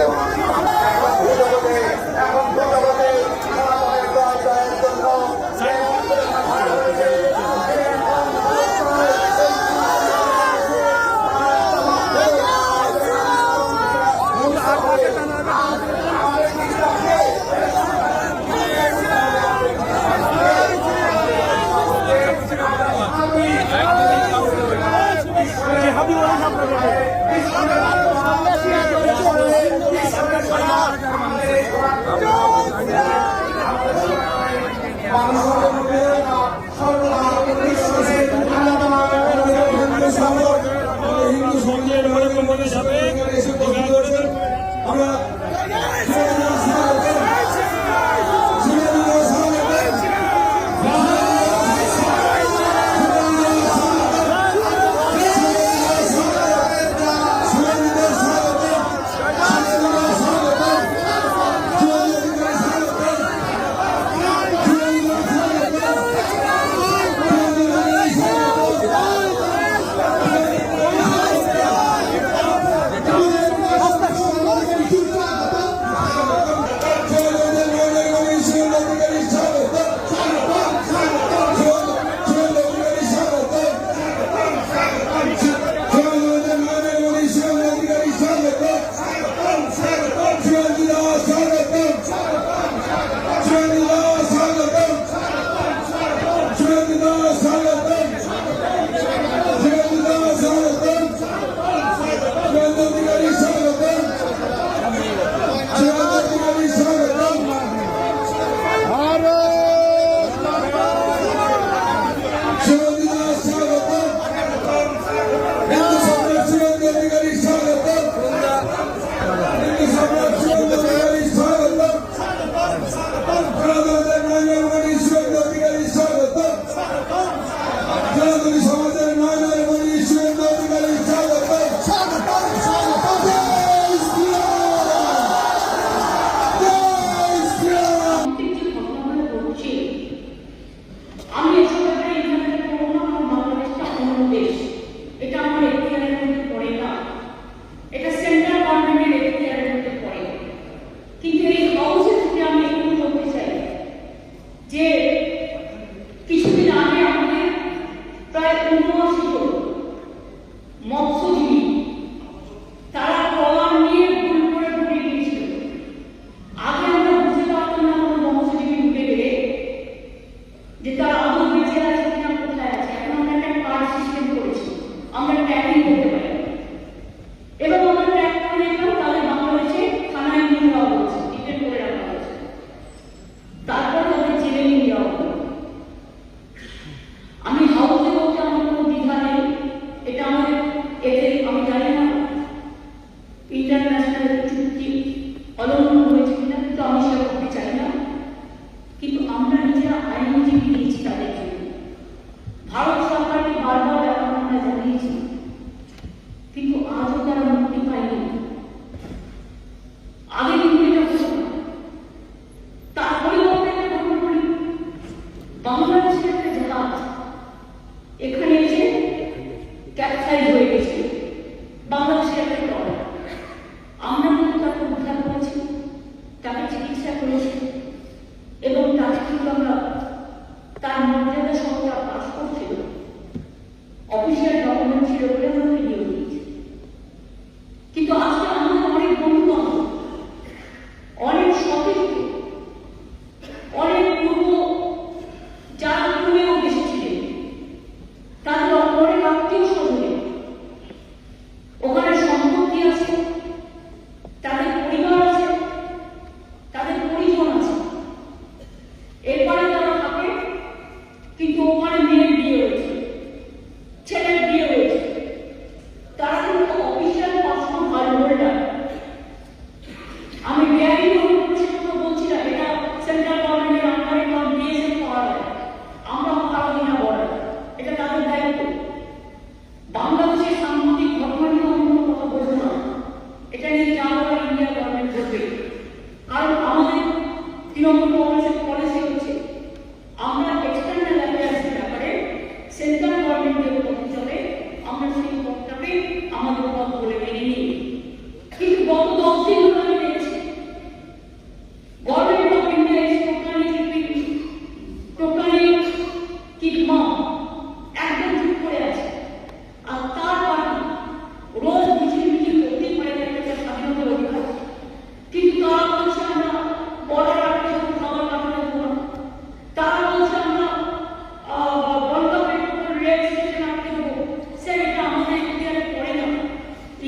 Gracias.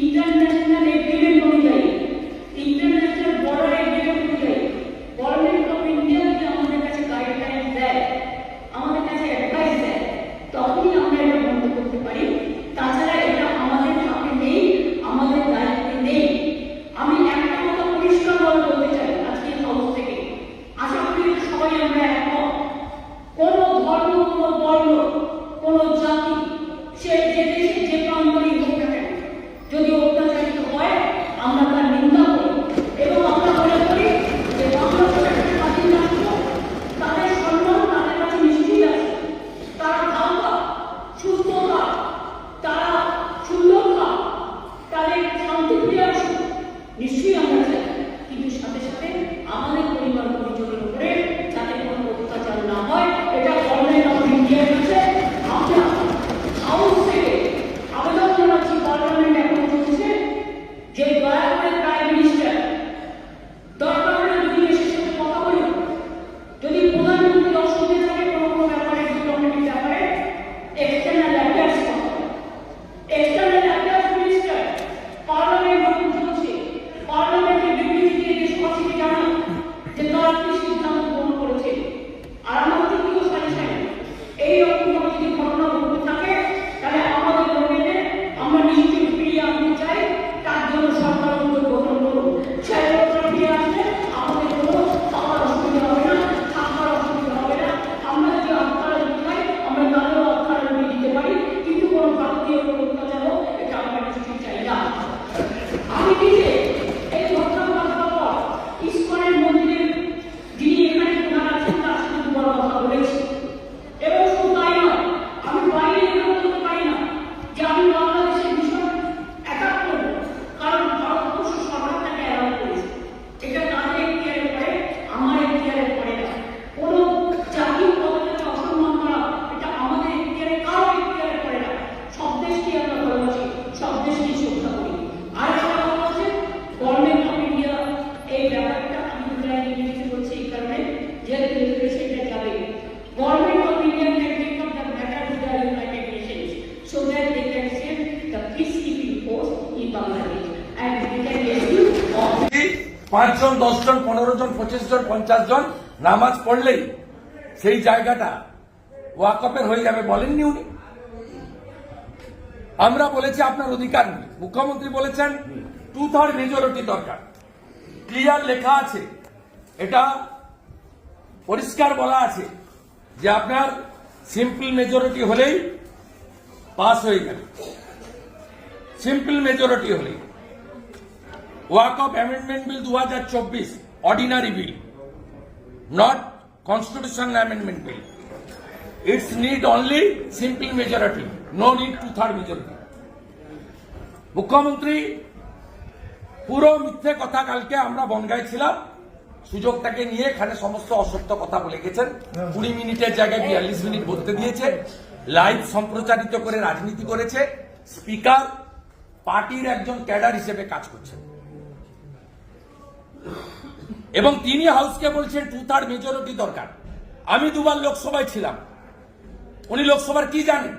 তিনটা পাঁচজন, দশজন পনেরো জন পঁচিশ জন পঞ্চাশ জন নামাজ পড়লেই সেই জায়গাটা ওয়াকফের হয়ে যাবে বলেননি উনি? আমরা বলেছি আপনার অধিকার নেই। মুখ্যমন্ত্রী বলেছেন টু থার্ড মেজরিটি দরকার। ক্লিয়ার লেখা আছে, এটা পরিষ্কার বলা আছে যে আপনার সিম্পল মেজরিটি হলেই পাস হয়ে যাবে। সিম্পল মেজরিটি হলেই। ওয়াকফ অ্যামেন্ডমেন্ট বিল দু হাজার চব্বিশ ordinary bill not constitutional amendment bill it's need only simple majority no need two third majority মুখ্যমন্ত্রী, পুরো মিথ্যে কথা কালকে আমরা বনগায় ছিলাম। সুযোগটাকে নিয়ে এখানে সমস্ত অসত্য কথা বলে গেছেন। কুড়ি মিনিটের জায়গায় বিয়াল্লিশ মিনিট বলতে দিয়েছে। লাইভ সম্প্রচারিত করে রাজনীতি করেছে। স্পিকার, পার্টির একজন ক্যাডার হিসেবে কাজ করছেন। এবং তিনি হাউসকে বলছেন টু থার্ড মেজরিটি দরকার। আমি দুবার লোকসভায় ছিলাম। উনি লোকসভার কি জানেন?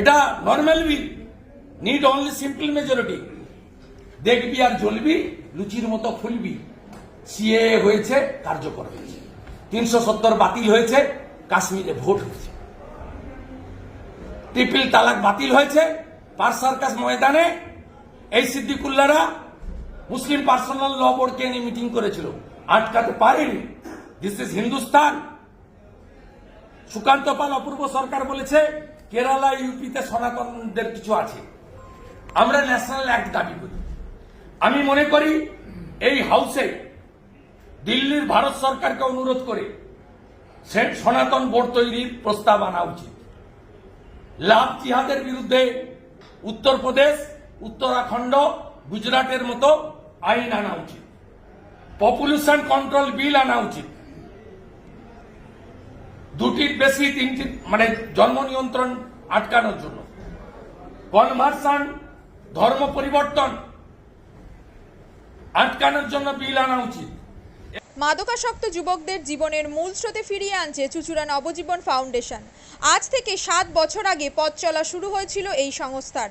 এটা normal bill need only simple majority দেখবি আর জ্বলবি, লুচির মতো ফুলবি সিএ হয়েছে, কার্যকর হয়েছে। তিনশো সত্তর বাতিল হয়েছে, কাশ্মীরে ভোট হয়েছে। ট্রিপল তালাক বাতিল হয়েছে পার সার্কাস ময়দানে এই সিদ্দিকুল্লারা মুসলিম পার্সোনাল ল বোর্ডকে নিয়ে মিটিং করেছিল। আটকাতে পারেনি। দিস ইজ হিন্দুস্তান সুকান্ত পাল অপূর্ব সরকার বলেছে, কেরালা, ইউপিতে সনাতনদের কিছু আছে। আমরা ন্যাশনাল অ্যাক্ট দাবি করি। আমি মনে করি, এই হাউসে দিল্লির ভারত সরকারকে অনুরোধ করে সনাতন বোর্ড তৈরির প্রস্তাব আনা উচিত। লাভ জিহাদের বিরুদ্ধে উত্তরপ্রদেশ উত্তরাখণ্ড গুজরাটের মতো আইন আনা উচিত। পপুলেশন কন্ট্রোল বিল আনা উচিত। দুটির বেশি তিনটি মানে জন্ম নিয়ন্ত্রণ আটকানোর জন্য। কনভার্সন ধর্ম পরিবর্তন আটকানোর জন্য বিল আনা উচিত। মাদকাসক্ত যুবকদের জীবনের মূল স্রোতে ফিরিয়ে আনছে চুচুড়া নবজীবন ফাউন্ডেশন। আজ থেকে সাত বছর আগে পথ চলা শুরু হয়েছিল এই সংস্থার।